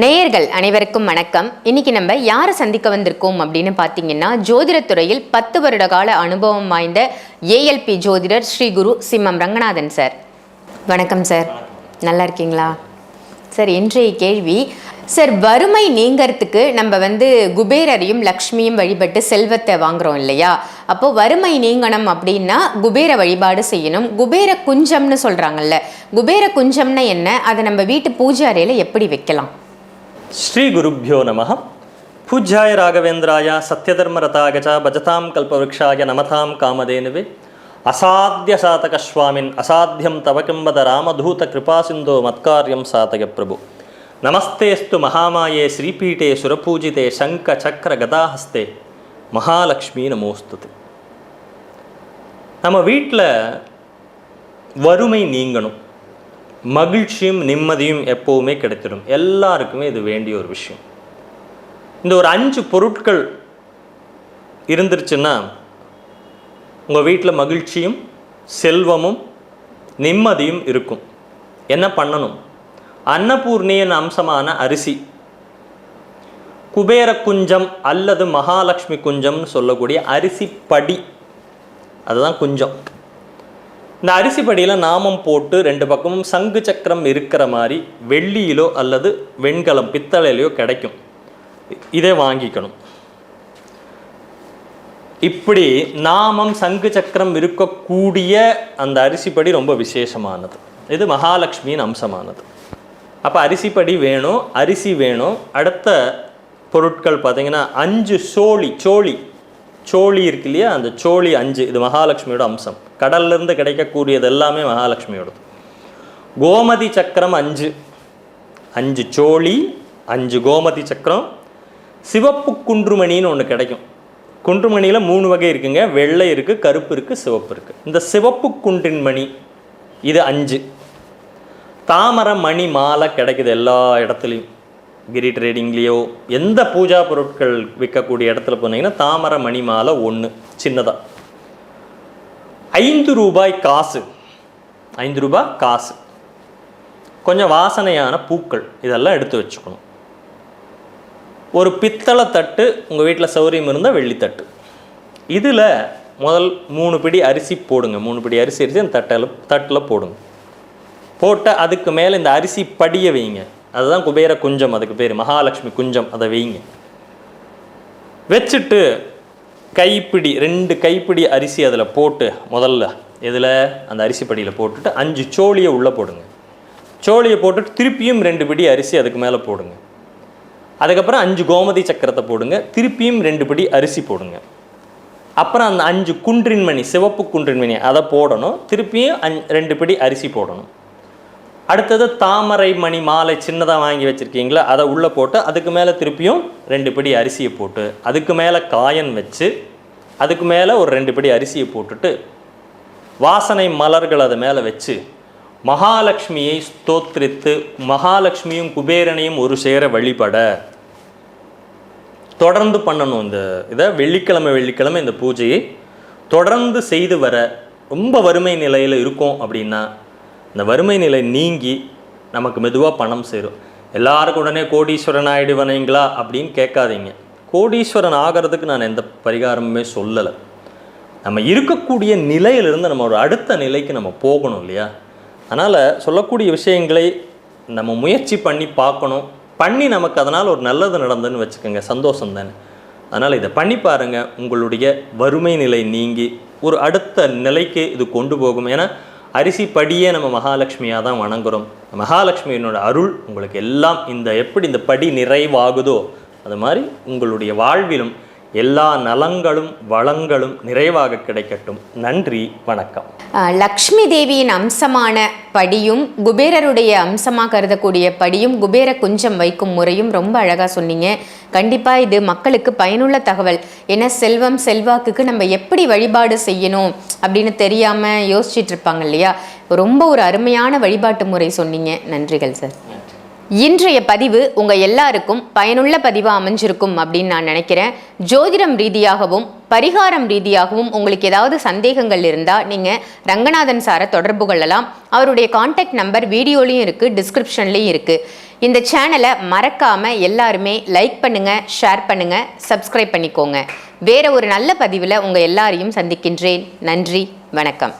நேயர்கள் அனைவருக்கும் வணக்கம். இன்னைக்கு நம்ம யாரை சந்திக்க வந்திருக்கோம் அப்படின்னு பார்த்தீங்கன்னா ஜோதிடத்துறையில் பத்து வருட கால அனுபவம் வாய்ந்த ஏஎல்பி ஜோதிடர் ஸ்ரீ குரு சிம்மம் ரங்கநாதன் சார். வணக்கம் சார். நல்லா இருக்கீங்களா? சார் இன்றைய கேள்வி சார் வறுமை நீங்கிறதுக்கு நம்ம வந்து குபேரரையும் லக்ஷ்மியும் வழிபட்டு செல்வத்தை வாங்குறோம் இல்லையா? அப்போ வறுமை நீங்கணும் அப்படின்னா குபேர வழிபாடு செய்யணும். குபேர குஞ்சம்னு சொல்கிறாங்கல்ல குபேர குஞ்சம்னா என்ன? அதை நம்ம வீட்டு பூஜை அறையில் எப்படி வைக்கலாம்? ಶ್ರೀ ಗುರುಭ್ಯೋ ನಮಃ. ಪೂಜ್ಯಾಯ ರಾಘವೇಂದ್ರಾಯ ಸತ್ಯಧರ್ಮರಥಾಗಚ ಭಜತಾಂ ಕಲ್ಪವೃಕ್ಷಾಯ ನಮತಾಂ ಕಾಮಧೇನುವೆ. ಅಸಾಧ್ಯ ಸಾತಕ ಸ್ವಾಮಿನ್, ಅಸಾಧ್ಯಂ ತವ ತವಕೆಂಬದ ರಾಮಧೂತ ಕೃಪಾಸಿಂಧೋ ಮತ್ಕಾರ್ಯಂ ಸಾತಕ ಪ್ರಭು. ನಮಸ್ತೆಸ್ತು ಮಹಾಮಾಯೆ ಶ್ರೀಪೀಠೆ ಸುರಪೂಜಿತೆ ಶಂಖ ಚಕ್ರ ಗದಾಹಸ್ತೆ. ಮಹಾಲಕ್ಷ್ಮೀ ನಮೋಸ್ತುತೆ. ನಮ್ಮ ವೀಟ್ಲ ವರುಮೈ ನೀಂಗಣು. மகிழ்ச்சியும் நிம்மதியும் எப்போவுமே கிடைத்திடும். எல்லாருக்குமே இது வேண்டிய ஒரு விஷயம். இந்த ஒரு அஞ்சு பொருட்கள் இருந்துருச்சுன்னா உங்கள் வீட்டில் மகிழ்ச்சியும் செல்வமும் நிம்மதியும் இருக்கும். என்ன பண்ணணும்? அன்னபூர்ணியின் அம்சமான அரிசி. குபேர குஞ்சம் அல்லது மகாலட்சுமி குஞ்சம்னு சொல்லக்கூடிய அரிசி படி. அதுதான் குஞ்சம். இந்த அரிசி படியில் நாமம் போட்டு ரெண்டு பக்கமும் சங்கு சக்கரம் இருக்கிற மாதிரி வெள்ளியிலோ அல்லது வெண்கலம் பித்தளையிலையோ கிடைக்கும். இதை வாங்கிக்கணும். இப்படி நாமம் சங்கு சக்கரம் இருக்கக்கூடிய அந்த அரிசிப்படி ரொம்ப விசேஷமானது. இது மகாலட்சுமியின் அம்சமானது. அப்போ அரிசிப்படி வேணும் அரிசி வேணும். அடுத்த பொருட்கள் பார்த்திங்கன்னா அஞ்சு சோழி சோழி. சோழி இருக்கு இல்லையா? அந்த சோழி அஞ்சு இது மகாலட்சுமியோட அம்சம். கடல்லிருந்து கிடைக்கக்கூடியது எல்லாமே மகாலட்சுமியோடது. கோமதி சக்கரம் அஞ்சு. அஞ்சு சோழி அஞ்சு கோமதி சக்கரம். சிவப்பு குன்றுமணின்னு ஒன்று கிடைக்கும். குன்றுமணியில் மூணு வகை இருக்குங்க. வெள்ளை இருக்குது கருப்பு இருக்குது சிவப்பு இருக்குது இந்த சிவப்பு குன்றின் மணி இது அஞ்சு. தாமரை மணி மாலை கிடைக்குது எல்லா இடத்துலையும். கிரி ட்ரேடிங்லேயோ எந்த பூஜா பொருட்கள் விற்கக்கூடிய இடத்துல போனீங்கன்னா தாமரை மணி மாலை ஒன்று சின்னதாக ஐந்து ரூபாய் காசு. ஐந்து ரூபாய் காசு. கொஞ்சம் வாசனையான பூக்கள் இதெல்லாம் எடுத்து வச்சுக்கணும். ஒரு பித்தளை தட்டு உங்கள் வீட்டில் சௌரியம் இருந்தால் வெள்ளித்தட்டு. இதில் முதல் மூணு பிடி அரிசி போடுங்க. மூணு பிடி அரிசி அரிசி அந்த தட்டில் தட்டில் போடுங்க. போட்டு அதுக்கு மேலே இந்த அரிசி படிய வைங்க. அதுதான் குபேர குஞ்சம் அதுக்கு பேர். மகாலட்சுமி குஞ்சம் அதை வைங்க. வச்சுட்டு கைப்பிடி ரெண்டு கைப்பிடி அரிசி அதில் போட்டு முதல்ல இதில் அந்த அரிசி படியில் போட்டுட்டு அஞ்சு சோழியை உள்ளே போடுங்க. சோழியை போட்டுட்டு திருப்பியும் ரெண்டு பிடி அரிசி அதுக்கு மேலே போடுங்க. அதுக்கப்புறம் அஞ்சு கோமதி சக்கரத்தை போடுங்க திருப்பியும் ரெண்டு பிடி அரிசி போடுங்க. அப்புறம் அந்த அஞ்சு குன்றின்மணி சிவப்பு குன்றின்மணி அதை போடணும். திருப்பியும் அஞ் ரெண்டு பிடி அரிசி போடணும். அடுத்தது தாமரை மணி மாலை சின்னதாக வாங்கி வச்சுருக்கீங்களா? அதை உள்ளே போட்டு அதுக்கு மேலே திருப்பியும் ரெண்டு பிடி அரிசியை போட்டு அதுக்கு மேலே காயன் வச்சு அதுக்கு மேலே ஒரு ரெண்டு பிடி அரிசியை போட்டுட்டு வாசனை மலர்கள் அது மேலே வச்சு மகாலட்சுமியை ஸ்தோத்திரித்து மகாலட்சுமியும் குபேரனையும் ஒரு சேர வழிபட. தொடர்ந்து பண்ணணும் இந்த இதை. வெள்ளிக்கிழமை வெள்ளிக்கிழமை இந்த பூஜையை தொடர்ந்து செய்து வர ரொம்ப வறுமை நிலையில் இருக்கும் அப்படின்னா இந்த வறுமை நிலை நீங்கி நமக்கு மெதுவாக பணம் சேரும். எல்லாருக்கும் உடனே கோடீஸ்வரன் ஆகிடுவனீங்களா அப்படின்னு கேட்காதீங்க. கோடீஸ்வரன் ஆகிறதுக்கு நான் எந்த பரிகாரமுமே சொல்லலை. நம்ம இருக்கக்கூடிய நிலையிலிருந்து நம்ம ஒரு அடுத்த நிலைக்கு நம்ம போகணும் இல்லையா? அதனால் சொல்லக்கூடிய விஷயங்களை நம்ம முயற்சி பண்ணி பார்க்கணும். பண்ணி நமக்கு அதனால் ஒரு நல்லது நடந்ததுன்னு வச்சுக்கோங்க. சந்தோஷம் தானே. அதனால் இதை பண்ணி பாருங்கள் உங்களுடைய வறுமை நிலை நீங்கி ஒரு அடுத்த நிலைக்கு இது கொண்டு போகும். ஏன்னா அரிசி படியே நம்ம மகாலட்சுமியாக தான் வணங்குகிறோம் மகாலட்சுமியினோட அருள் உங்களுக்கு எல்லாம் இந்த எப்படி இந்த படி நிறைவாகுதோ அது மாதிரி உங்களுடைய வாழ்விலும் எல்லா நலங்களும் வளங்களும் நிறைவாக கிடைக்கட்டும். நன்றி வணக்கம். லக்ஷ்மி தேவியின் அம்சமான படியும் குபேரருடைய அம்சமாக கருதக்கூடிய படியும் குபேர குஞ்சம் வைக்கும் முறையும் ரொம்ப அழகாக சொன்னீங்க. கண்டிப்பாக இது மக்களுக்கு பயனுள்ள தகவல். ஏன்னா செல்வம் செல்வாக்குக்கு நம்ம எப்படி வழிபாடு செய்யணும் அப்படின்னு தெரியாமல் யோசிச்சுட்டு இருப்பாங்க இல்லையா? ரொம்ப ஒரு அருமையான வழிபாட்டு முறை சொன்னீங்க. நன்றிகள் சார். இன்றைய பதிவு உங்க எல்லாருக்கும் பயனுள்ள பதிவாக அமைஞ்சிருக்கும் அப்படின்னு நான் நினைக்கிறேன். ஜோதிடம் ரீதியாகவும் பரிகாரம் ரீதியாகவும் உங்களுக்கு ஏதாவது சந்தேகங்கள் இருந்தால் நீங்கள் ரங்கநாதன் சாரை தொடர்பு கொள்ளலாம். அவருடைய காண்டாக்ட் நம்பர் வீடியோலையும் இருக்குது டிஸ்கிரிப்ஷன்லேயும் இருக்குது இந்த சேனலை மறக்காமல் எல்லாருமே லைக் பண்ணுங்கள் ஷேர் பண்ணுங்கள் சப்ஸ்கிரைப் பண்ணிக்கோங்க. வேற ஒரு நல்ல பதிவில் உங்கள் எல்லாரையும் சந்திக்கின்றேன். நன்றி வணக்கம்.